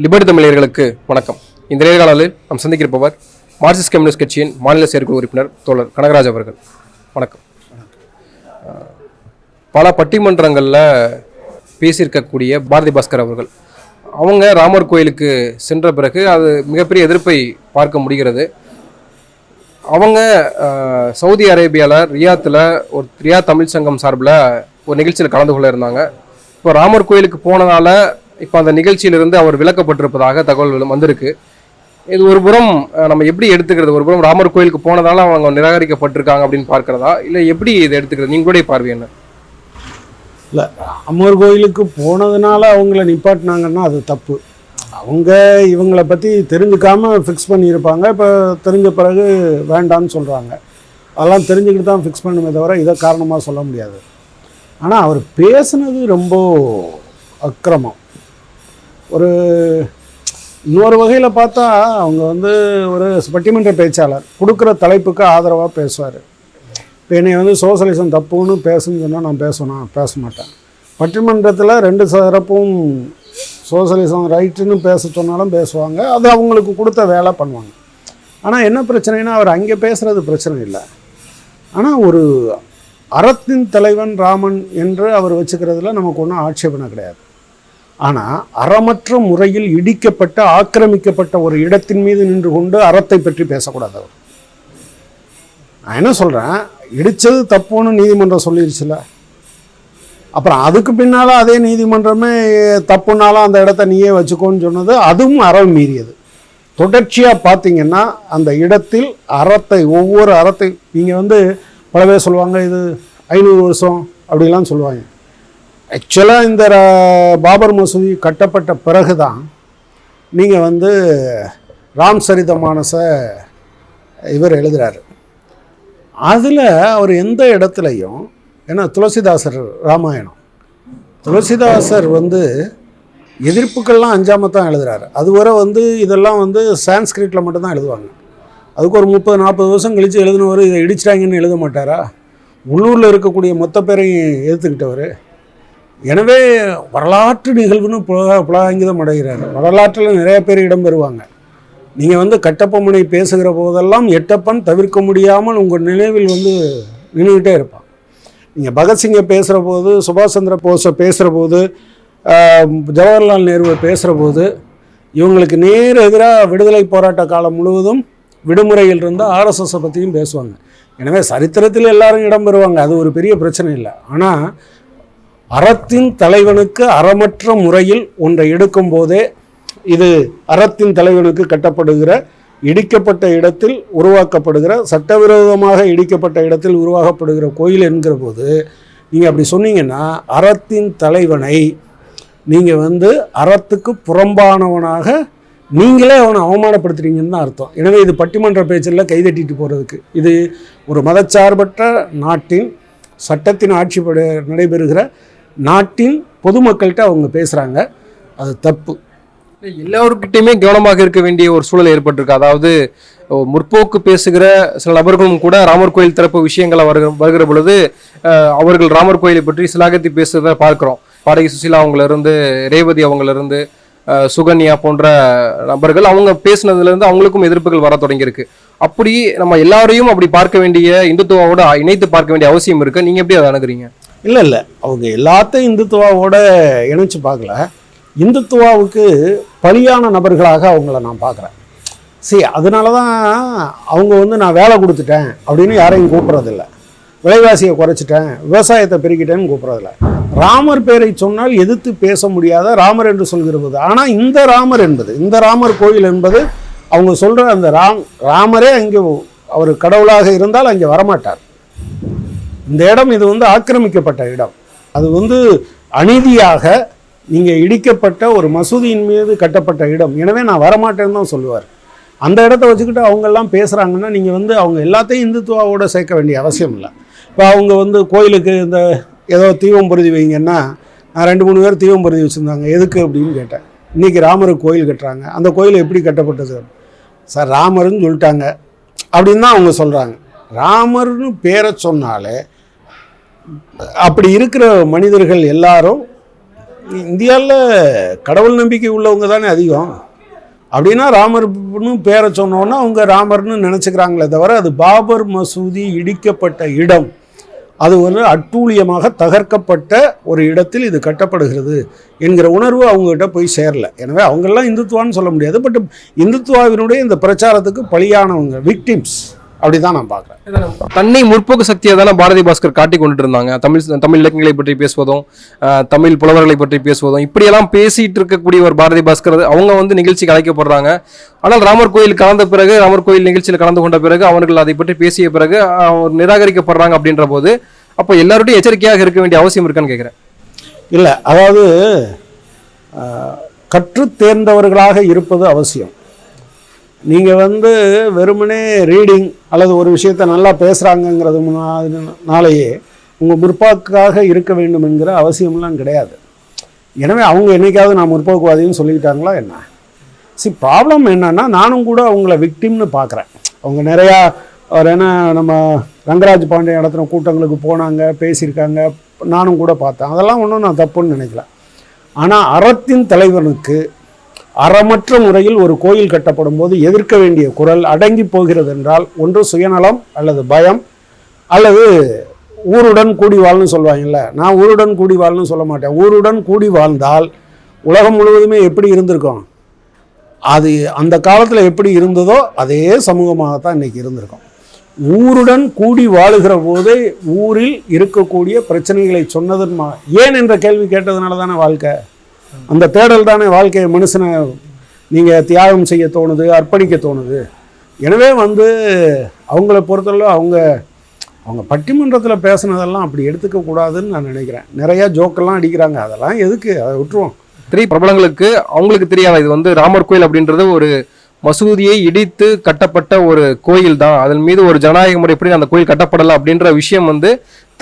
Liberty தமிழர்களுக்கு வணக்கம். இந்த நேர்காணலில் நாம் சந்திக்கிருப்பவர் மார்க்சிஸ்ட் கம்யூனிஸ்ட் கட்சியின் மாநில செயற்குழு உறுப்பினர் தோழர் கனகராஜ் அவர்கள். வணக்கம். பல பட்டிமன்றங்களில் பேசியிருக்கக்கூடிய பாரதி பாஸ்கர் அவர்கள். அவங்க ராமர் கோயிலுக்கு சென்ற பிறகு அது மிகப்பெரிய எதிர்ப்பை பார்க்க முடிகிறது. அவங்க சவுதி அரேபியாவில் ரியாத்தில் ஒரு ரியா தமிழ் சங்கம் சார்பில் ஒரு நிகழ்ச்சியில் கலந்து கொள்ள இருந்தாங்க. இப்போ ராமர் கோயிலுக்கு போனதால இப்போ அந்த நிகழ்ச்சியிலிருந்து அவர் விளக்கப்பட்டிருப்பதாக தகவல்களும் வந்திருக்கு. இது ஒரு புறம் நம்ம எப்படி எடுத்துக்கிறது? ஒரு புறம் ராமர் கோயிலுக்கு போனதால அவங்க நிராகரிக்கப்பட்டிருக்காங்க அப்படின்னு பார்க்கிறதா? இல்லை எப்படி இதை எடுத்துக்கிறது? நீங்களுடைய பார்வை என்ன? இல்லை ராமர் கோயிலுக்கு போனதுனால அவங்கள நிப்பாட்டினாங்கன்னா அது தப்பு. அவங்க இவங்களை பற்றி தெரிஞ்சுக்காமல் ஃபிக்ஸ் பண்ணியிருப்பாங்க. இப்போ தெரிஞ்ச பிறகு வேண்டான்னு சொல்கிறாங்க அதெல்லாம் தெரிஞ்சுக்கிட்டு தான் ஃபிக்ஸ் பண்ணுமே தவிர இதை காரணமாக சொல்ல முடியாது. ஆனால் அவர் பேசுனது ரொம்ப அக்கிரமம். ஒரு இன்னொரு வகையில் பார்த்தா அவங்க வந்து ஒரு பட்டிமன்ற பேச்சாளர். கொடுக்குற தலைப்புக்கு ஆதரவாக பேசுவார். இப்போ என்னை வந்து சோசலிசம் தப்புன்னு பேசுன்னு சொன்னால் நான் பேசணும் பேச மாட்டேன். பட்டிமன்றத்தில் ரெண்டு சிறப்பும் சோசலிசம் ரைட்டுன்னு பேச சொன்னாலும் பேசுவாங்க. அது அவங்களுக்கு கொடுத்த வேலை பண்ணுவாங்க. ஆனால் என்ன பிரச்சனைனா அவர் அங்கே பேசுகிறது பிரச்சனை இல்லை. ஆனால் ஒரு அறத்தின் தலைவன் ராமன் என்று அவர் வச்சுக்கிறதுல நமக்கு ஒன்றும் ஆட்சேபனை கிடையாது. ஆனால் அறமற்ற முறையில் இடிக்கப்பட்ட ஆக்கிரமிக்கப்பட்ட ஒரு இடத்தின் மீது நின்று கொண்டு அறத்தை பற்றி பேசக்கூடாது அவர். நான் என்ன சொல்கிறேன் இடித்தது தப்புன்னு நீதிமன்றம் சொல்லிருச்சுல. அப்புறம் அதுக்கு பின்னால் அதே நீதிமன்றமே தப்புனாலும் அந்த இடத்த நீயே வச்சுக்கோன்னு சொன்னது அதுவும் அறம் மீறியது. தொடர்ச்சியாக பார்த்தீங்கன்னா அந்த இடத்தில் அறத்தை ஒவ்வொரு அறத்தை நீங்கள் வந்து பல பேர் சொல்லுவாங்க இது ஐநூறு வருஷம் அப்படிலாம் சொல்லுவாங்க. ஆக்சுவலாக இந்த பாபர் மசூதி கட்டப்பட்ட பிறகு தான் நீங்கள் வந்து ராம் சரித மானச இவர் எழுதுகிறாரு அதில் அவர் எந்த இடத்துலையும் ஏன்னா துளசிதாசர் ராமாயணம். துளசிதாசர் வந்து எதிர்ப்புக்கள்லாம் அஞ்சாமல் தான் எழுதுறாரு. அதுவரை வந்து இதெல்லாம் வந்து சான்ஸ்கிரிட்டில் மட்டும்தான் எழுதுவாங்க. அதுக்கு ஒரு முப்பது நாற்பது வருஷம் கழித்து எழுதினவர் இதை இடிச்சிட்டாங்கன்னு எழுத மாட்டாரா? உள்ளூரில் இருக்கக்கூடிய மொத்த பேரையும் எதிர்த்துக்கிட்டவர் எனவே வரலாற்று நிகழ்வுன்னு புலா புலகாங்கிதம் அடைகிறார். வரலாற்றில் நிறைய பேர் இடம் பெறுவாங்க. நீங்கள் வந்து கட்டப்பொம்மனை பேசுகிற போதெல்லாம் எட்டப்பன் தவிர்க்க முடியாமல் உங்கள் நினைவில் வந்து நின்றுக்கிட்டே இருப்பான். நீங்கள் பகத்சிங்கை பேசுகிற போது சுபாஷ் சந்திர போஸை பேசுகிற போது ஜவஹர்லால் நேருவை பேசுகிற போது இவங்களுக்கு நேர் எதிராக விடுதலை போராட்ட காலம் முழுவதும் விடுமுறையில் இருந்த ஆர்எஸ்எஸை பற்றியும் பேசுவாங்க. எனவே சரித்திரத்தில் எல்லாரும் இடம் பெறுவாங்க. அது ஒரு பெரிய பிரச்சனை இல்லை. ஆனால் அறத்தின் தலைவனுக்கு அறமற்ற முறையில் ஒன்றை எடுக்கும் போதே இது அறத்தின் தலைவனுக்கு கட்டப்படுகிற இடிக்கப்பட்ட இடத்தில் உருவாக்கப்படுகிற சட்டவிரோதமாக இடிக்கப்பட்ட இடத்தில் உருவாக்கப்படுகிற கோயில் என்கிற போது நீங்கள் அப்படி சொன்னீங்கன்னா அறத்தின் தலைவனை நீங்கள் வந்து அறத்துக்கு புறம்பானவனாக நீங்களே அவனை அவமானப்படுத்துறீங்கன்னு தான் அர்த்தம். எனவே இது பட்டிமன்ற பேச்சில் கைதட்டிட்டு போகிறதுக்கு இது ஒரு மதச்சார்பற்ற நாட்டின் சட்டத்தின் ஆட்சி நடைபெறுகிற நாட்டின் பொதுமக்கள்கிட்ட அவங்க பேசுகிறாங்க அது தப்பு. எல்லோருக்கிட்டையுமே கவனமாக இருக்க வேண்டிய ஒரு சூழல் ஏற்பட்டிருக்கு. அதாவது முற்போக்கு பேசுகிற சில நபர்களும் கூட ராமர் கோயில் தரப்பு விஷயங்களை வருகிற வருகிற பொழுது அவர்கள் ராமர் கோயிலை பற்றி சிலாகத்தி பேசுகிறத பார்க்குறோம். பாடகி சுசிலா அவங்களிருந்து ரேவதி அவங்களிருந்து சுகன்யா போன்ற நபர்கள் அவங்க பேசுனதுலேருந்து அவங்களுக்கும் எதிர்ப்புகள் வர தொடங்கியிருக்கு. அப்படி நம்ம எல்லாரையும் அப்படி பார்க்க வேண்டிய இந்துத்துவாவோட இணைத்து பார்க்க வேண்டிய அவசியம் இருக்குது நீங்கள் எப்படி அதை அணுகிறீங்க? இல்லை இல்லை. அவங்க எல்லாத்தையும் இந்துத்துவாவோட இணைச்சு பார்க்கல. இந்துத்துவாவுக்கு பலியான நபர்களாக அவங்கள நான் பார்க்குறேன். சரி அதனால தான் அவங்க வந்து நான் வேலை கொடுத்துட்டேன் அப்படின்னு யாரையும் கூப்பிட்றதில்ல. விலைவாசியை குறைச்சிட்டேன் விவசாயத்தை பெருக்கிட்டேன்னு கூப்பிட்றதில்ல. ராமர் பேரை சொன்னால் எதிர்த்து பேச முடியாத ராமர் என்று சொல்கிறது. ஆனால் இந்த ராமர் என்பது இந்த ராமர் கோயில் என்பது அவங்க சொல்கிற அந்த ராம் ராமரே அங்கே அவர் கடவுளாக இருந்தால் அங்கே வரமாட்டார். இந்த இடம் இது வந்து ஆக்கிரமிக்கப்பட்ட இடம். அது வந்து அநீதியாக நீங்கள் இடிக்கப்பட்ட ஒரு மசூதியின் மீது கட்டப்பட்ட இடம். எனவே நான் வரமாட்டேன்னு தான் சொல்லுவார். அந்த இடத்த வச்சுக்கிட்டு அவங்கெல்லாம் பேசுகிறாங்கன்னா நீங்கள் வந்து அவங்க எல்லாத்தையும் இந்துத்துவாவோட சேர்க்க வேண்டிய அவசியம் இல்லை. இப்போ அவங்க வந்து கோயிலுக்கு இந்த ஏதோ தீபம் பொருதி வைங்கன்னா நான் ரெண்டு மூணு பேர் தீபம் பொருதி வச்சுருந்தாங்க எதுக்கு அப்படின்னு கேட்டேன். இன்றைக்கி ராமருக்கு கோயில் கட்டுறாங்க. அந்த கோயில் எப்படி கட்டப்பட்டது? சார் ராமர்னு சொல்லிட்டாங்க அப்படின்னு தான் அவங்க சொல்கிறாங்க ராமர்னு பேரை சொன்னாலே அப்படி இருக்கிற மனிதர்கள் எல்லாரும் இந்தியாவில் கடவுள் நம்பிக்கை உள்ளவங்க தானே அதிகம். அப்படின்னா ராமர்னு பேரை சொன்னோன்னா அவங்க ராமர்னு நினச்சிக்கிறாங்களே தவிர அது பாபர் மசூதி இடிக்கப்பட்ட இடம். அது ஒரு அட்டூழியமாக தகர்க்கப்பட்ட ஒரு இடத்தில் இது கட்டப்படுகிறது என்கிற உணர்வு அவங்ககிட்ட போய் சேரல. எனவே அவங்கெல்லாம் இந்துத்துவான்னு சொல்ல முடியாது. பட் இந்துத்துவாவினுடைய இந்த பிரச்சாரத்துக்கு பலியானவங்க விக்டிம்ஸ் அப்படி தான் நான் பார்க்குறேன். தன்னை முற்போக்கு சக்தியை தானே பாரதி பாஸ்கர் காட்டி கொண்டுட்டு இருந்தாங்க தமிழ் தமிழ் இலக்கியங்களை பற்றி பேசுவதும் தமிழ் புலவர்களை பற்றி பேசுவதும் இப்படியெல்லாம் பேசிட்டு இருக்கக்கூடிய ஒரு பாரதி பாஸ்கர் அவங்க வந்து நிகழ்ச்சிக்கு அழைக்கப்படுறாங்க. ஆனால் ராமர் கோயில் கலந்த பிறகு ராமர் கோயில் நிகழ்ச்சியில் கலந்து கொண்ட பிறகு அவர்கள் அதை பற்றி பேசிய பிறகு ஒரு நிராகரிக்கப்படுறாங்க அப்படின்ற போது அப்போ எல்லாருடைய எச்சரிக்கையாக இருக்க வேண்டிய அவசியம் இருக்கான்னு கேட்குறேன். இல்லை அதாவது ஆஹ், கற்றுத் தேர்ந்தவர்களாக இருப்பது அவசியம். நீங்கள் வந்து வெறுமனே ரீடிங் அல்லது ஒரு விஷயத்தை நல்லா பேசுகிறாங்கங்கிறது நாளையே உங்கள் முற்போக்காக இருக்க வேண்டும் என்கிற அவசியம்லாம் கிடையாது. எனவே அவங்க என்னைக்காவது நான் முற்போக்குவாதின்னு சொல்லிக்கிட்டாங்களா என்ன? சி ப்ராப்ளம் என்னன்னா நானும் கூட அவங்கள விக்டிம்னு பார்க்குறேன் அவங்க நிறையா அவர் என்ன நம்ம ரங்கராஜ் பாண்டியன் நடத்தின கூட்டங்களுக்கு போனாங்க பேசியிருக்காங்க நானும் கூட பார்த்தேன். அதெல்லாம் ஒன்றும் நான் தப்புன்னு நினைக்கல. ஆனால் அறத்தின் தலைவனுக்கு அறமற்ற முறையில் ஒரு கோயில் கட்டப்படும் போது எதிர்க்க வேண்டிய குரல் அடங்கி போகிறது என்றால் ஒன்று சுயநலம் அல்லது பயம் அல்லது ஊருடன் கூடி வாழ்னு சொல்லுவாங்கல்ல. நான் ஊருடன் கூடி வாழ்னு சொல்ல மாட்டேன். ஊருடன் கூடி வாழ்ந்தால் உலகம் முழுவதுமே எப்படி இருந்திருக்கும்? அது அந்த காலத்தில் எப்படி இருந்ததோ அதே சமூகமாகத்தான் இன்னைக்கு இருந்திருக்கும். ஊருடன் கூடி வாழுகிற போது ஊரில் இருக்கக்கூடிய பிரச்சனைகளை சொன்னதன்மா ஏன் என்ற கேள்வி கேட்டதுனால தானே வாழ்க்கை? அந்த தேடல் தானே வாழ்க்கையை மனுஷனை நீங்கள் தியாகம் செய்ய தோணுது அர்ப்பணிக்க தோணுது. எனவே வந்து அவங்கள பொறுத்தளவு அவங்க அவங்க பட்டிமன்றத்தில் பேசுனதெல்லாம் அப்படி எடுத்துக்க கூடாதுன்னு நான் நினைக்கிறேன். நிறையா ஜோக்கெல்லாம் அடிக்கிறாங்க. அதெல்லாம் எதுக்கு? அதை விட்டுருவோம். திரை பிரபலங்களுக்கு அவங்களுக்கு தெரியாத? இது வந்து ராமர் கோயில் அப்படின்றது ஒரு மசூதியை இடித்து கட்டப்பட்ட ஒரு கோயில் தான் அதன் மீது ஒரு ஜனநாயக முறை எப்படி அந்த கோயில் கட்டப்படலை அப்படின்ற விஷயம் வந்து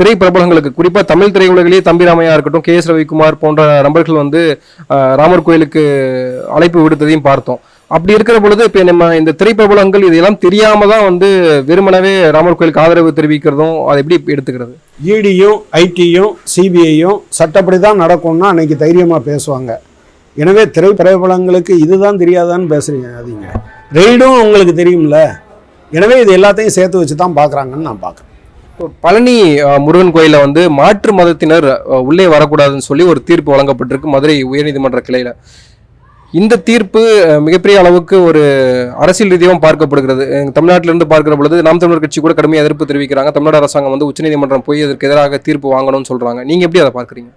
திரைப்பிரபலங்களுக்கு குறிப்பாக குறிப்பா தமிழ் திரையுலகிலேயே தம்பிராமையா இருக்கட்டும் கே எஸ் ரவிக்குமார் போன்ற நபர்கள் வந்து ராமர் கோயிலுக்கு அழைப்பு விடுத்ததையும் பார்த்தோம். அப்படி இருக்கிற பொழுது இப்போ நம்ம இந்த திரைப்பிரபலங்கள் இதெல்லாம் தெரியாம தான் வந்து வெறுமனவே ராமர் கோயிலுக்கு ஆதரவு தெரிவிக்கிறதும் அதை எப்படி எடுத்துக்கிறது? இடியும் ஐடியும் சிபிஐயும் சட்டப்படி தான் நடக்கும்னா அன்னைக்கு தைரியமாக பேசுவாங்க. எனவே திரைப்பிரபலங்களுக்கு இதுதான் தெரியாதான்னு பேசுறீங்க அதிங்க. ரெய்டும் உங்களுக்கு தெரியும்ல? எனவே இது எல்லாத்தையும் சேர்த்து வச்சு தான் பார்க்குறாங்கன்னு நான் பார்க்குறேன் பழனி முருகன் கோயிலில் வந்து மாற்று மதத்தினர் உள்ளே வரக்கூடாதுன்னு சொல்லி ஒரு தீர்ப்பு வழங்கப்பட்டிருக்கு மதுரை உயர்நீதிமன்ற கிளையில். இந்த தீர்ப்பு மிகப்பெரிய அளவுக்கு ஒரு அரசியல் ரீதியாகவும் பார்க்கப்படுகிறது. தமிழ்நாட்டிலிருந்து இருந்து பார்க்கிற பொழுது நாம் தமிழர் கட்சி கூட கடுமையாக எதிர்ப்பு தெரிவிக்கிறாங்க. தமிழ்நாடு அரசாங்கம் வந்து உச்சநீதிமன்றம் போய் அதற்கு எதிராக தீர்ப்பு வாங்கணும்னு சொல்கிறாங்க நீங்கள் எப்படி அதை பார்க்குறீங்க?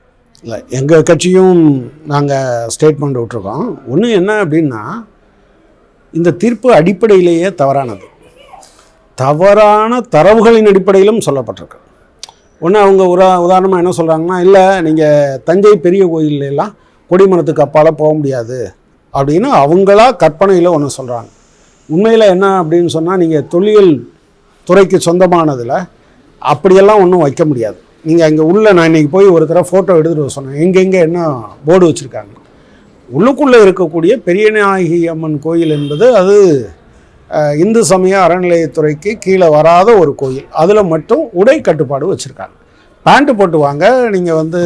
இல்லை எங்கள் கட்சியும் நாங்கள் ஸ்டேட்மெண்ட் விட்டுருக்கோம். ஒன்று என்ன அப்படின்னா இந்த தீர்ப்பு அடிப்படையிலேயே தவறானது. தவறான தரவுகளின் அடிப்படையிலும் சொல்லப்பட்டிருக்கு. ஒன்று அவங்க உரா உதாரணமாக என்ன சொல்கிறாங்கன்னா இல்லை நீங்கள் தஞ்சை பெரிய கோயிலெல்லாம் கொடிமரத்துக்கு அப்பால் போக முடியாது. அப்படின்னு அவங்களா கற்பனையில் ஒன்று சொல்கிறாங்க உண்மையில் என்ன அப்படின்னு சொன்னால் நீங்கள் தொழில் துறைக்கு சொந்தமானதில் அப்படியெல்லாம் ஒன்றும் வைக்க முடியாது. நீங்கள் அங்கே உள்ளே நான் இன்னைக்கு போய் ஒரு தடவை ஃபோட்டோ எடுத்துகிட்டு வர சொன்னேன். எங்கெங்கே என்ன போர்டு வச்சுருக்காங்க? உள்ளுக்குள்ளே இருக்கக்கூடிய பெரியநாயகி அம்மன் கோயில் என்பது அது இந்து சமய அறநிலையத்துறைக்கு கீழே வராத ஒரு கோயில். அதில் மட்டும் உடை கட்டுப்பாடு வச்சுருக்காங்க. பேண்ட்டு போட்டு வாங்க நீங்கள் வந்து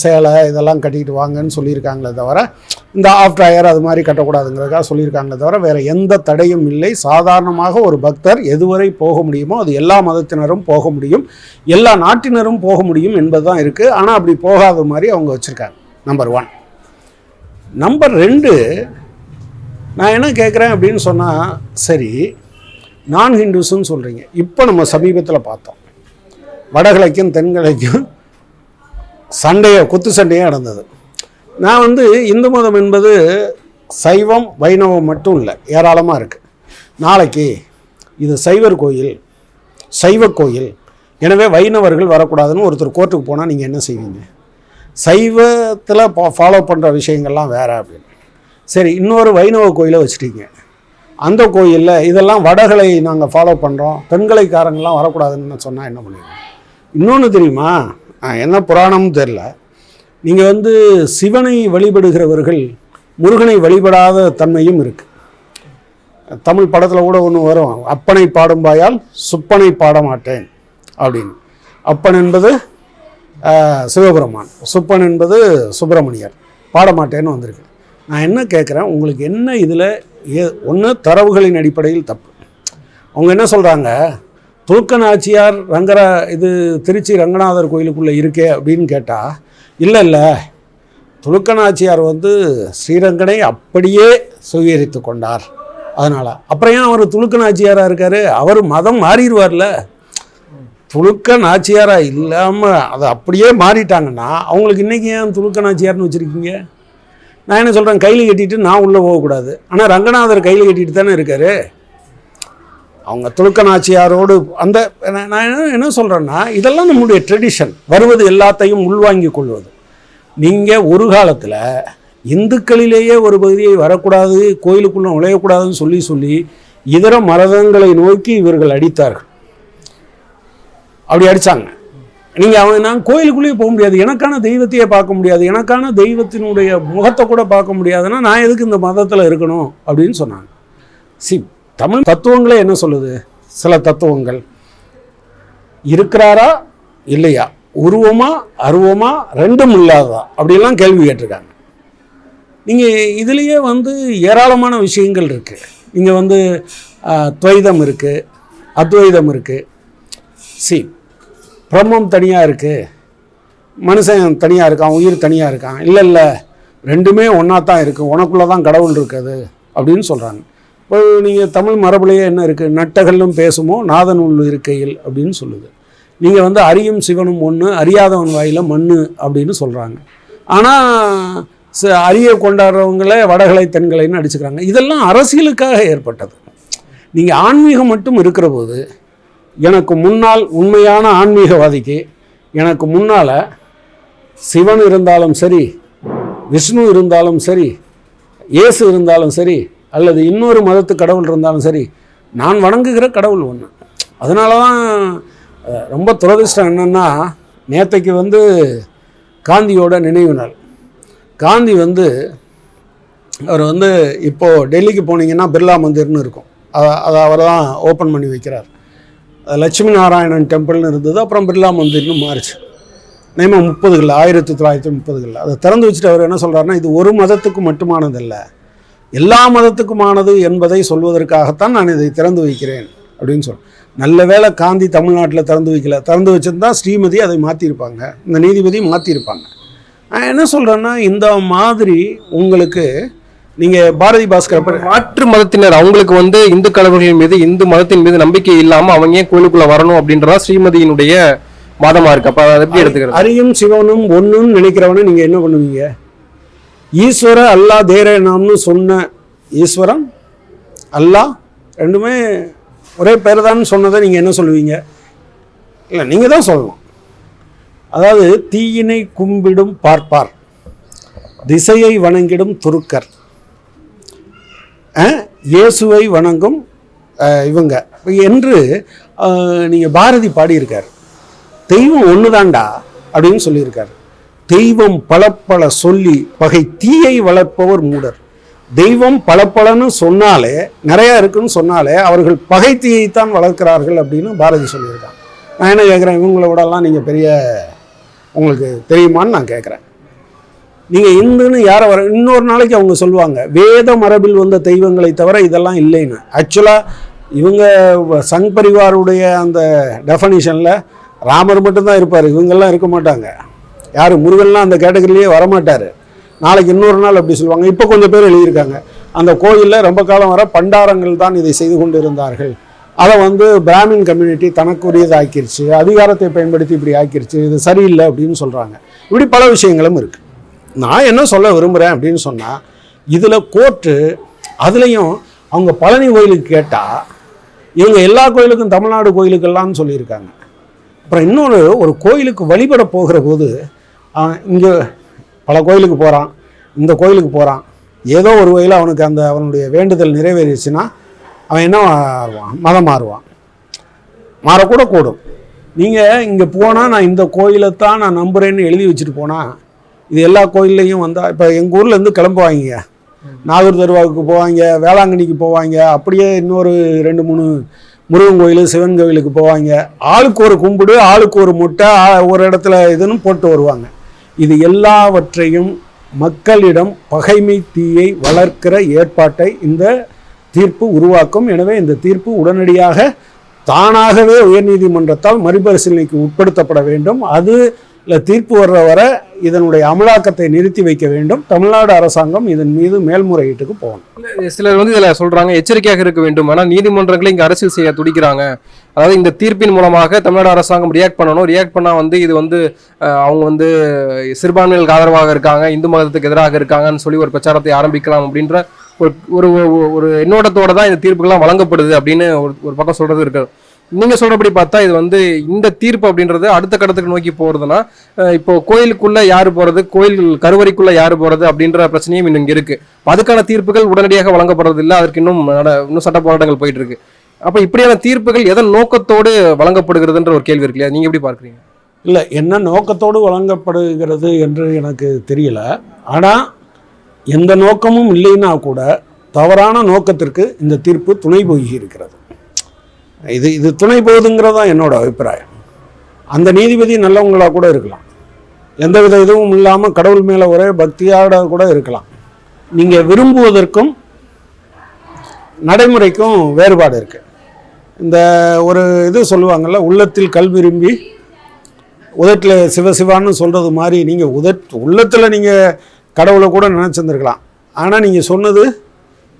சேலை இதெல்லாம் கட்டிக்கிட்டு வாங்கன்னு சொல்லியிருக்காங்களே தவிர இந்த ஆஃப் டயர் அது மாதிரி கட்டக்கூடாதுங்கிறதுக்காக சொல்லியிருக்காங்களே தவிர வேறு எந்த தடையும் இல்லை. சாதாரணமாக ஒரு பக்தர் எதுவரை போக முடியுமோ அது எல்லா மதத்தினரும் போக முடியும். எல்லா நாட்டினரும் போக முடியும் என்பது தான் இருக்குது ஆனால் அப்படி போகாத மாதிரி அவங்க வச்சுருக்காங்க. நம்பர் ஒன் நம்பர் ரெண்டு நான் என்ன கேட்குறேன் அப்படின்னு சொன்னால் சரி நான் ஹிந்துஸ்ன்னு சொல்கிறீங்க இப்போ நம்ம சமீபத்தில் பார்த்தோம். வடகிழக்கும் தென்கிழக்கும் சண்டையை குத்து சண்டையாக நடந்தது. நான் வந்து இந்து மதம் என்பது சைவம் வைணவம் மட்டும் இல்லை ஏராளமாக இருக்குது நாளைக்கு இது சைவர் கோயில் சைவ கோயில். எனவே வைணவர்கள் வரக்கூடாதுன்னு ஒருத்தர் கோர்ட்டுக்கு போனால் நீங்கள் என்ன செய்வீங்க? சைவத்தில் ஃபாலோ பண்ணுற விஷயங்கள்லாம் வேறு அப்படின்னு. சரி இன்னொரு வைணவ கோயிலை வச்சுட்டீங்க. அந்த கோயிலில் இதெல்லாம் வடகளை நாங்கள் ஃபாலோ பண்ணுறோம் பெண்களைக்காரங்களாம் வரக்கூடாதுன்னு சொன்னால் என்ன பண்ணுவீங்க இன்னொன்று தெரியுமா? என்ன புராணம்னு தெரில நீங்கள் வந்து சிவனை வழிபடுகிறவர்கள் முருகனை வழிபடாத தன்மையும் இருக்குது தமிழ் படத்தில் கூட ஒன்று வரும். அப்பனை பாடும்பாயால் சுப்பனை பாட மாட்டேன் அப்படின்னு. அப்பன் என்பது சிவபெருமான். சுப்பன் என்பது சுப்பிரமணியர். பாடமாட்டேன்னு வந்திருக்கு. நான் என்ன கேட்குறேன் உங்களுக்கு என்ன இதில் ஏ ஒன்று தரவுகளின் அடிப்படையில் தப்பு. அவங்க என்ன சொல்கிறாங்க துலுக்க நாச்சியார் ரங்கரா இது திருச்சி ரங்கநாதர் கோயிலுக்குள்ளே இருக்கே அப்படின்னு கேட்டால் இல்லை இல்லை. துலுக்க நாச்சியார் வந்து ஸ்ரீரங்கனை அப்படியே சுவீகரித்து கொண்டார். அதனால் அப்புறம் ஏன் அவர் துலுக்க நாச்சியாராக இருக்கார்? அவர் மதம் மாறிடுவார்ல. துலுக்க நாச்சியாராக இல்லாமல் அதை அப்படியே மாறிட்டாங்கன்னா அவங்களுக்கு இன்றைக்கி ஏன் துலுக்க நாச்சியார்னு வச்சுருக்கீங்க? நான் என்ன சொல்கிறேன் கையில் கட்டிட்டு நான் உள்ளே போகக்கூடாது. ஆனால் ரங்கநாதர் கையில் கட்டிட்டு தானே இருக்காரு? அவங்க துலுக்கநாச்சியாரோடு அந்த நான் என்ன- என்ன சொல்கிறேன்னா இதெல்லாம் நம்முடைய ட்ரெடிஷன் வருவது எல்லாத்தையும் உள்வாங்கி கொள்வது. நீங்கள் ஒரு காலத்தில் இந்துக்களிலேயே ஒரு பகுதியை வரக்கூடாது கோயிலுக்குள்ளே நுழையக்கூடாதுன்னு சொல்லி சொல்லி இதர மரதங்களை நோக்கி இவர்கள் அடித்தார்கள். அப்படி அடித்தாங்க நீங்கள் அவன் நான் கோயிலுக்குள்ளேயே போக முடியாது. எனக்கான தெய்வத்தையே பார்க்க முடியாது. எனக்கான தெய்வத்தினுடைய முகத்தை கூட பார்க்க முடியாதுன்னா நான் எதுக்கு இந்த மதத்தில் இருக்கணும் அப்படின்னு சொன்னாங்க. சி தமிழ் தத்துவங்களே என்ன சொல்லுது? சில தத்துவங்கள். இருக்கிறாரா இல்லையா? உருவமா அருவமா ரெண்டும் இல்லாததா? அப்படிலாம் கேள்வி கேட்டிருக்காங்க. நீங்கள் இதுலேயே வந்து ஏராளமான விஷயங்கள் இருக்குது இங்கே வந்து துவைதம் இருக்குது அத்வைதம் இருக்குது சி பிரம்மம் தனியாக இருக்குது மனுஷன் தனியாக இருக்கான் உயிர் தனியாக இருக்கான். இல்லை இல்லை ரெண்டுமே ஒன்றா தான் இருக்குது உனக்குள்ளே தான் கடவுள் இருக்குது அப்படின்னு சொல்கிறாங்க இப்போ நீங்கள் தமிழ் மரபுலையே என்ன இருக்குது நட்டகல்லும் பேசுமோ நாதன் இருக்கையில் அப்படின்னு சொல்லுது. நீங்கள் வந்து அறியும் சிவனும் ஒன்று அறியாதவன் வாயில் மண் அப்படின்னு சொல்கிறாங்க ஆனால் ச- கொண்டாடுறவங்களே வடகலை தென்கலைன்னு அடிச்சுக்கிறாங்க. இதெல்லாம் அரசியலுக்காக ஏற்பட்டது. நீங்கள் ஆன்மீகம் மட்டும் இருக்கிற போது எனக்கு முன்னால் உண்மையான ஆன்மீகவாதிக்கு எனக்கு முன்னால் சிவன் இருந்தாலும் சரி விஷ்ணு இருந்தாலும் சரி இயேசு இருந்தாலும் சரி அல்லது இன்னொரு மதத்து கடவுள் இருந்தாலும் சரி நான் வணங்குகிற கடவுள் ஒன்று அதனால தான் ரொம்ப துரதிர்ஷ்டம் என்னென்னா நேற்றைக்கு வந்து காந்தியோட நினைவு நாள். காந்தி வந்து அவர் வந்து இப்போது டெல்லிக்கு போனீங்கன்னா பிர்லா மந்திர்னு இருக்கும். அதை அதை அவர் தான் ஓப்பன் பண்ணி வைக்கிறார். லட்சுமி நாராயணன் டெம்பிள்னு இருந்தது அப்புறம் பிர்லா மந்திர்னு மாறிச்சு. நேம முப்பதுகளில் ஆயிரத்தி தொள்ளாயிரத்தி முப்பதுகளில். அதை திறந்து வச்சுட்டு அவர் என்ன சொல்கிறாருன்னா இது ஒரு மதத்துக்கு மட்டுமானதல்ல. எல்லா மதத்துக்குமானது என்பதை சொல்வதற்காகத்தான் நான் இதை திறந்து வைக்கிறேன் அப்படின்னு சொல்கிறேன் நல்ல வேளை காந்தி தமிழ்நாட்டில் திறந்து வைக்கல. திறந்து வச்சிருந்தா ஸ்ரீமதி அதை மாற்றிருப்பாங்க இந்த நீதிபதி மாற்றிருப்பாங்க நான் என்ன சொல்கிறேன்னா இந்த மாதிரி உங்களுக்கு நீங்கள் பாரதி பாஸ்கர் மாற்று மதத்தினர் அவங்களுக்கு வந்து இந்து கடவுள்களின் மீது இந்து மதத்தின் மீது நம்பிக்கை இல்லாம அவங்க ஏன் கோயிலுக்குள்ள வரணும் அப்படின்றதா ஸ்ரீமதியினுடைய வாதமா இருக்கு. அப்ப அதை எப்படி எடுத்துக்கிறது? அரியும் சிவனும் ஒன்றுன்னு நினைக்கிறவனை நீங்கள் என்ன பண்ணுவீங்க? ஈஸ்வர அல்லா தேரேனாம்னு சொன்ன ஈஸ்வரன் அல்லாஹ் ரெண்டுமே ஒரே பேர் தான் சொன்னதை நீங்கள் என்ன சொல்லுவீங்க? இல்லை நீங்கள் தான் சொல்லணும். அதாவது தீயினை கும்பிடும் பார்ப்பார் திசையை வணங்கிடும் துருக்கர். இயேசுவை வணங்கும் இவங்க. என்று நீங்கள் பாரதி பாடியிருக்கார். தெய்வம் ஒண்ணுதான்டா அப்படின்னு சொல்லியிருக்காரு. தெய்வம் பலப்பல சொல்லி பகை தீயை வளர்ப்பவர் மூடர். தெய்வம் பலப்பலன்னு சொன்னாலே நிறையா இருக்குன்னு சொன்னாலே அவர்கள் பகை தீயைத்தான் வளர்க்கிறார்கள் அப்படின்னு பாரதி சொல்லியிருக்காங்க நான் என்ன கேட்குறேன்? இவங்கள விடலாம் நீங்கள் பெரிய உங்களுக்கு தெரியுமான்னு நான் கேட்குறேன். நீங்கள் இந்துன்னு யாரை வர இன்னொரு நாளைக்கு அவங்க சொல்லுவாங்க வேத மரபில் வந்த தெய்வங்களை தவிர இதெல்லாம் இல்லைன்னு. ஆக்சுவலாக இவங்க சங் பரிவாருடைய அந்த டெஃபனிஷனில் ராமர் மட்டும்தான் இருப்பார் இவங்கெல்லாம் இருக்க மாட்டாங்க. யார் முருகன்லாம் அந்த கேட்டகரியிலேயே வரமாட்டார். நாளைக்கு இன்னொரு நாள் அப்படி சொல்லுவாங்க. இப்போ கொஞ்சம் பேர் எழுதியிருக்காங்க. அந்த கோயிலில் ரொம்ப காலம் வர பண்டாரங்கள் தான் இதை செய்து கொண்டு இருந்தார்கள் அதை வந்து பிராமின் கம்யூனிட்டி தனக்குரியது ஆக்கிருச்சு அதிகாரத்தை பயன்படுத்தி இப்படி ஆக்கிருச்சு இது சரியில்லை அப்படின்னு சொல்கிறாங்க இப்படி பல விஷயங்களும் இருக்குது நான் என்ன சொல்ல விரும்புகிறேன் அப்படின்னு சொன்னால் இதில் கோர்ட்டு அதுலேயும் அவங்க பழனி கோயிலுக்கு கேட்டால் இவங்க எல்லா கோயிலுக்கும் தமிழ்நாடு கோயிலுக்கெல்லாம் சொல்லியிருக்காங்க. அப்புறம் இன்னொன்று ஒரு கோயிலுக்கு வழிபட போகிற போது இங்கே பல கோயிலுக்கு போகிறான் இந்த கோயிலுக்கு போகிறான் ஏதோ ஒரு வகையில் அவனுக்கு அந்த அவனுடைய வேண்டுதல் நிறைவேறிச்சுன்னா அவன் என்ன மாறுவான் மதம் மாறுவான். மாறக்கூட கூடும். நீங்கள் இங்கே போனால் நான் இந்த கோயிலை தான் நான் நம்புகிறேன்னு எழுதி வச்சுட்டு போனால் இது எல்லா கோயில்லையும் வந்தால் இப்போ எங்கள் ஊர்லேருந்து கிளம்புவாங்க. நாகூர் தருவாவுக்கு போவாங்க வேளாங்கண்ணிக்கு போவாங்க அப்படியே இன்னொரு ரெண்டு மூணு முருகன் கோயில் சிவன் கோயிலுக்கு போவாங்க. ஆளுக்கு ஒரு கும்பிடு ஆளுக்கு ஒரு முட்டை ஒரு இடத்துல இதுன்னு போட்டு வருவாங்க. இது எல்லாவற்றையும் மக்களிடம் பகைமை தீயை வளர்க்கிற ஏற்பாட்டை இந்த தீர்ப்பு உருவாக்கும். எனவே இந்த தீர்ப்பு உடனடியாக தானாகவே உயர்நீதிமன்றத்தால் மறுபரிசீலனைக்கு உட்படுத்தப்பட வேண்டும். அது இல்லை தீர்ப்பு வர்ற வரை இதனுடைய அமலாக்கத்தை நிறுத்தி வைக்க வேண்டும். தமிழ்நாடு அரசாங்கம் இதன் மீது மேல்முறையீட்டுக்கு போகணும். சிலர் வந்து இதில் சொல்கிறாங்க எச்சரிக்கையாக இருக்க வேண்டும். ஆனால் நீதிமன்றங்களை இங்கே அரசியல் செய்ய துடிக்கிறாங்க. அதாவது இந்த தீர்ப்பின் மூலமாக தமிழ்நாடு அரசாங்கம் ரியாக்ட் பண்ணணும். ரியாக்ட் பண்ணால் வந்து இது வந்து அவங்க வந்து சிறுபான்மைகளுக்கு ஆதரவாக இருக்காங்க இந்து மதத்துக்கு எதிராக இருக்காங்கன்னு சொல்லி ஒரு பிரச்சாரத்தை ஆரம்பிக்கலாம் அப்படின்ற ஒரு ஒரு ஒரு- ஒரு தான் இந்த தீர்ப்புகள்லாம் வழங்கப்படுது அப்படின்னு ஒரு ஒரு பக்கம் சொல்கிறது இருக்குது நீங்க சொல்றபடி பார்த்தா இது வந்து இந்த தீர்ப்பு அப்படின்றது அடுத்த கட்டத்துக்கு நோக்கி போறதுன்னா இப்போ கோயிலுக்குள்ள யாரு போறது கோயில் கருவறைக்குள்ள யாரு போறது அப்படின்ற பிரச்சனையும் இன்னும் இங்க இருக்கு அதுக்கான தீர்ப்புகள் உடனடியாக வழங்கப்படுறது இல்லை அதற்கு இன்னும் இன்னும் சட்ட போராட்டங்கள் போயிட்டு இருக்கு. அப்ப இப்படியான தீர்ப்புகள் எதன் நோக்கத்தோடு வழங்கப்படுகிறதுன்ற ஒரு கேள்வி இருக்கு இல்லையா? நீங்க எப்படி பார்க்குறீங்க? இல்லை என்ன நோக்கத்தோடு வழங்கப்படுகிறது என்று எனக்கு தெரியல. ஆனால் எந்த நோக்கமும் இல்லைன்னா கூட தவறான நோக்கத்திற்கு இந்த தீர்ப்பு துணை போகி இருக்கிறது இது இது துணை போகுதுங்கிறது தான் என்னோட அபிப்பிராயம். அந்த நீதிபதி நல்லவங்களாக கூட இருக்கலாம். எந்தவித இதுவும் இல்லாமல் கடவுள் மேலே ஒரே பக்தியோட கூட இருக்கலாம். நீங்கள் விரும்புவதற்கும் நடைமுறைக்கும் வேறுபாடு இருக்குது இந்த ஒரு இது சொல்லுவாங்கள்ல உள்ளத்தில் கல் விரும்பி உதட்டில் சிவசிவான்னு சொல்கிறது மாதிரி நீங்கள் உதட் உள்ளத்தில் நீங்கள் கடவுளை கூட நினச்சிருந்துருக்கலாம். ஆனால் நீங்கள் சொன்னது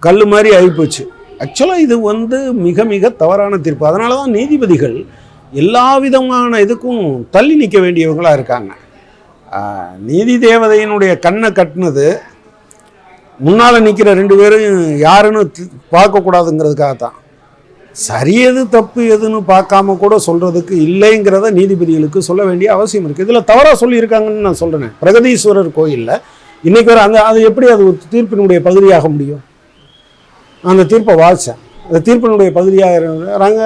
கல் மாதிரி ஆகிப்போச்சு ஆக்சுவலாக இது வந்து மிக மிக தவறான தீர்ப்பு. அதனால தான் நீதிபதிகள் எல்லா விதமான இதுக்கும் தள்ளி நிற்க வேண்டியவங்களாக இருக்காங்க. நீதி தேவதையினுடைய கண்ணை கட்டினது முன்னால் நிற்கிற ரெண்டு பேரும் யாருன்னு பார்க்கக்கூடாதுங்கிறதுக்காக தான் சரி எது தப்பு எதுன்னு பார்க்காம கூட சொல்கிறதுக்கு இல்லைங்கிறத நீதிபதிகளுக்கு சொல்ல வேண்டிய அவசியம் இருக்குது இதில் தவறாக சொல்லியிருக்காங்கன்னு நான் சொல்கிறேன் பிரகதீஸ்வரர் கோயிலில் இன்றைக்கி வர அந்த அது எப்படி அது ஒரு தீர்ப்பினுடைய பகுதியாக முடியும்? அந்த தீர்ப்பை வாசித்தேன் அந்த தீர்ப்பினுடைய பகுதியாக இருக்கிறாங்க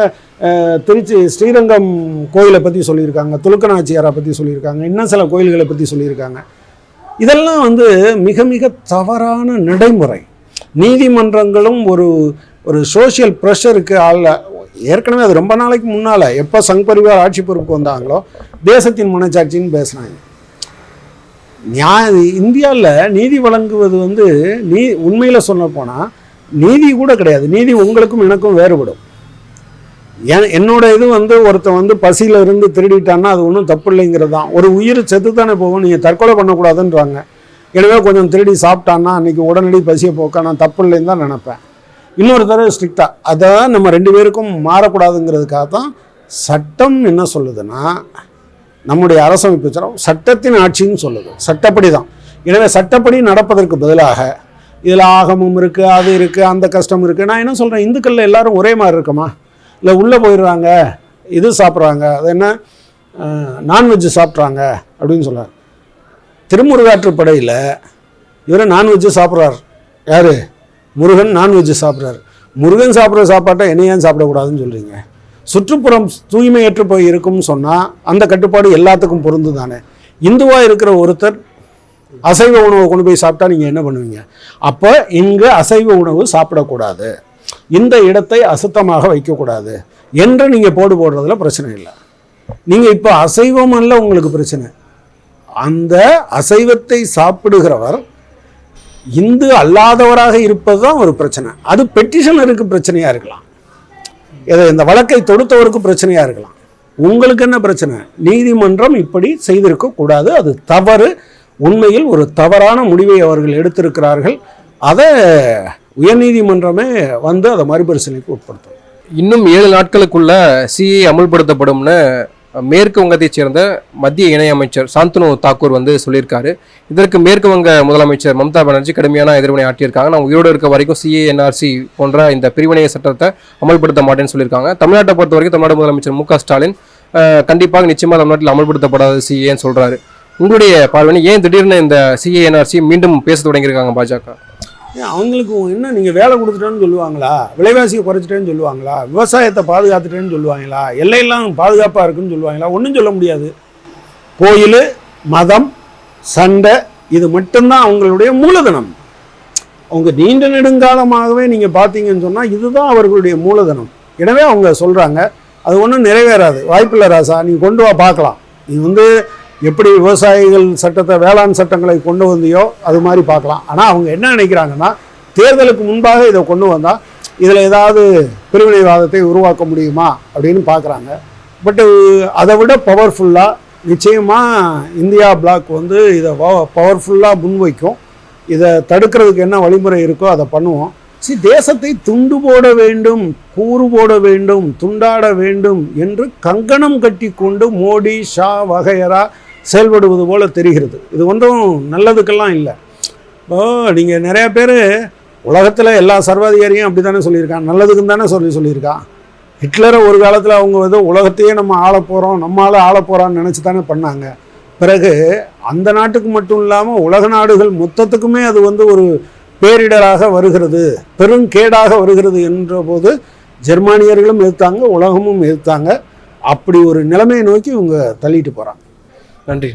திருச்சி ஸ்ரீரங்கம் கோயிலை பற்றி சொல்லியிருக்காங்க துலுக்கநாச்சியாரை பற்றி சொல்லியிருக்காங்க இன்னும் சில கோயில்களை பற்றி சொல்லியிருக்காங்க. இதெல்லாம் வந்து மிக மிக தவறான நடைமுறை. நீதிமன்றங்களும் ஒரு ஒரு சோஷியல் ப்ரெஷருக்கு ஆள ஏற்கனவே அது ரொம்ப நாளைக்கு முன்னால் எப்போ சங் பரிவார் ஆட்சி பொறுப்பு வந்தாங்களோ தேசத்தின் மனச்சாட்சின்னு பேசுனாங்க. நியாய இந்தியாவில் நீதி வழங்குவது வந்து நீ உண்மையில் சொல்ல போனால் நீதி கூட கிடையாது. நீதி உங்களுக்கும் எனக்கும் வேறுபடும். என்னோட இது வந்து ஒருத்தன் வந்து பசியில் இருந்து திருடிட்டான்னா அது ஒன்றும் தப்பு இல்லைங்கிறது தான். ஒரு உயிர் செத்து தானே போகும் நீங்கள் தற்கொலை பண்ணக்கூடாதுன்றாங்க. எனவே கொஞ்சம் திருடி சாப்பிட்டான்னா அன்றைக்கி உடனடி பசியை போக்க நான் தப்பு இல்லைன்னு தான் நினப்பேன். இன்னொரு தடவை ஸ்ட்ரிக்டாக அதை நம்ம ரெண்டு பேருக்கும் மாறக்கூடாதுங்கிறதுக்காக தான் சட்டம் என்ன சொல்லுதுன்னா நம்முடைய அரசமைப்பு சட்டம் சட்டத்தின் ஆட்சின்னு சொல்லுது. சட்டப்படி தான். எனவே சட்டப்படி நடப்பதற்கு பதிலாக இதில் ஆகமும் இருக்குது அது இருக்குது அந்த கஷ்டம் இருக்குது நான் என்ன சொல்கிறேன் இந்துக்களில் எல்லாரும் ஒரே மாதிரி இருக்குமா? இல்லை உள்ளே போயிடுறாங்க இது சாப்பிட்றாங்க அது என்ன? நான்வெஜ் சாப்பிட்றாங்க அப்படின்னு சொல்கிறார் திருமுருகாற்றுப்படையில் இவர் நான்வெஜ்ஜு சாப்பிட்றாரு. யார்? முருகன் நான்வெஜ்ஜு சாப்பிட்றாரு. முருகன் சாப்பிட்ற சாப்பாட்டை என்னையே சாப்பிடக்கூடாதுன்னு சொல்கிறீங்க சுற்றுப்புறம் தூய்மையற்று போய் இருக்கும்னு சொன்னால் அந்த கட்டுப்பாடு எல்லாத்துக்கும் பொருந்து தானே. இந்துவாக இருக்கிற ஒருத்தர் அசைவ உணவை கொண்டு போய் சாப்பிட்டா நீங்கள் என்ன பண்ணுவீங்க? அப்போ இங்கே அசைவ உணவு சாப்பிடக்கூடாது. இந்த இடத்தை அசுத்தமாக வைக்கக்கூடாது என்று நீங்கள் போடு போடுறதுல பிரச்சனை இல்லை. நீங்கள் இப்போ அசைவம் அல்ல உங்களுக்கு பிரச்சனை. அந்த அசைவத்தை சாப்பிடுகிறவர் இந்து அல்லாதவராக இருப்பது தான் ஒரு பிரச்சனை. அது பெட்டிஷனருக்கு பிரச்சனையாக இருக்கலாம். இதை இந்த வழக்கை தொடுத்தவருக்கு பிரச்சனையாக இருக்கலாம். உங்களுக்கு என்ன பிரச்சனை? நீதிமன்றம் இப்படி செய்திருக்க கூடாது அது தவறு. உண்மையில் ஒரு தவறான முடிவை அவர்கள் எடுத்திருக்கிறார்கள். அதை உயர்நீதிமன்றமே வந்து அதை மறுபரிசீலனைக்கு உட்படுத்தும். இன்னும் ஏழு நாட்களுக்குள்ள சிஏ அமல்படுத்தப்படும்னு மேற்கு வங்கத்தைச் சேர்ந்த மத்திய இணையமைச்சர் சாந்தனு தாக்கூர் வந்து சொல்லியிருக்காரு. இதற்கு மேற்கு வங்க முதலமைச்சர் மம்தா பானர்ஜி கடுமையான எதிர்வினை ஆட்டியிருக்காங்க நான் உயிரோடு இருக்க வரைக்கும் சிஏஎன்ஆர்சி போன்ற இந்த பிரிவினைய சட்டத்தை அமல்படுத்த மாட்டேன்னு சொல்லியிருக்காங்க. தமிழ்நாட்டை பொறுத்த வரைக்கும் தமிழ்நாடு முதலமைச்சர் மு க ஸ்டாலின் கண்டிப்பாக நிச்சயமாக தமிழ்நாட்டில் அமல்படுத்தப்படாத சிஏன்னு சொல்கிறாரு உங்களுடைய பார்வையில் ஏன் திடீர்னு இந்த சிஏஎன்ஆர்சி மீண்டும் பேச தொடங்கியிருக்காங்க பாஜக? ஏன் அவங்களுக்கு என்ன நீங்கள் வேலை கொடுத்துட்டேன்னு சொல்லுவாங்களா? விலைவாசியை குறைச்சிட்டேன்னு சொல்லுவாங்களா? விவசாயத்தை பாதுகாத்துட்டேன்னு சொல்லுவாங்களா? எல்லையெல்லாம் பாதுகாப்பாக இருக்குன்னு சொல்லுவாங்களா? ஒன்றும் சொல்ல முடியாது. கோயில் மதம் சண்டை இது மட்டும்தான் அவங்களுடைய மூலதனம். அவங்க நீண்ட நெடுங்காலமாகவே நீங்கள் பார்த்தீங்கன்னு சொன்னால் இதுதான் அவர்களுடைய மூலதனம். எனவே அவங்க சொல்கிறாங்க அது ஒன்றும் நிறைவேறாது. வாய்ப்பில்லை ராசா நீங்கள் கொண்டு வா பார்க்கலாம். நீ வந்து எப்படி விவசாயிகள் சட்டத்தை வேளாண் சட்டங்களை கொண்டு வந்தியோ அது மாதிரி பார்க்கலாம். ஆனால் அவங்க என்ன நினைக்கிறாங்கன்னா தேர்தலுக்கு முன்பாக இதை கொண்டு வந்தால் இதில் ஏதாவது பிரிவினைவாதத்தை உருவாக்க முடியுமா அப்படின்னு பார்க்குறாங்க. பட்டு அதை விட பவர்ஃபுல்லாக நிச்சயமாக இந்தியா பிளாக் வந்து இதை பவர்ஃபுல்லாக முன்வைக்கும். இதை தடுக்கிறதுக்கு என்ன வழிமுறை இருக்கோ அதை பண்ணுவோம். சி தேசத்தை துண்டு போட வேண்டும் கூறு போட வேண்டும் துண்டாட வேண்டும் என்று கங்கணம் கட்டி கொண்டு மோடி ஷா வகையரா செயல்படுவது போல தெரிகிறது. இது ஒன்றும் நல்லதுக்கெல்லாம் இல்லை. இப்போ நீங்கள் நிறைய பேர் உலகத்தில் எல்லா சர்வாதிகாரியும் அப்படி தானே சொல்லியிருக்கான் நல்லதுக்குன்னு தானே சொல்லி சொல்லியிருக்கான் ஹிட்லரை ஒரு காலத்தில் அவங்க வந்து உலகத்தையே நம்ம ஆள போகிறோம் நம்மளால ஆள போகிறான்னு நினச்சி தானே பண்ணாங்க. பிறகு அந்த நாட்டுக்கு மட்டும் இல்லாமல் உலக நாடுகள் மொத்தத்துக்குமே அது வந்து ஒரு பேரிடராக வருகிறது. பெருங்கேடாக வருகிறது என்ற போது ஜெர்மானியர்களும் எதிர்த்தாங்க உலகமும் எதிர்த்தாங்க. அப்படி ஒரு நிலைமையை நோக்கி இவங்க தள்ளிட்டு போகிறாங்க நன்றி